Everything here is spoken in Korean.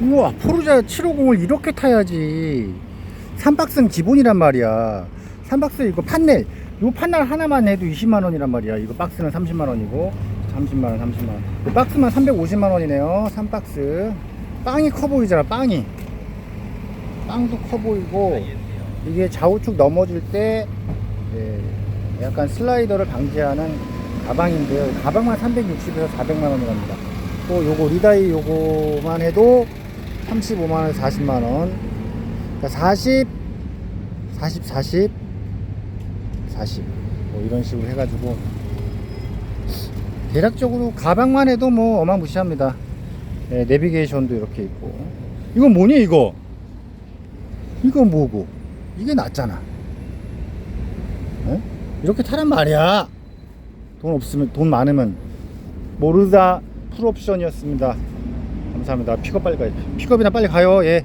우와 포르자 750을 이렇게 타야지. 3박스는 기본이란 말이야. 3박스 이거 판넬. 요 판넬 하나만 해도 20만원이란 말이야. 이거 박스는 30만원이고 30만원 30만원. 박스만 350만원이네요. 3박스. 빵이 커 보이잖아 빵이. 빵도 커 보이고 이게 좌우측 넘어질 때 예, 약간 슬라이더를 방지하는 가방인데요. 가방만 360에서 400만원이랍니다. 또 요거 리다이 요거만 해도 35만원 40만원. 그러니까 40 40 40 40 뭐 이런 식으로 해가지고. 대략적으로 가방만 해도 뭐 어마무시합니다. 예, 내비게이션도 이렇게 있고. 이건 뭐니 이거? 이건 뭐고? 이게 낫잖아. 예? 이렇게 타란 말이야. 돈 없으면 돈 많으면. 모르다 풀옵션이었습니다 감사합니다. 픽업 빨리 가요. 픽업이나 빨리 가요. 예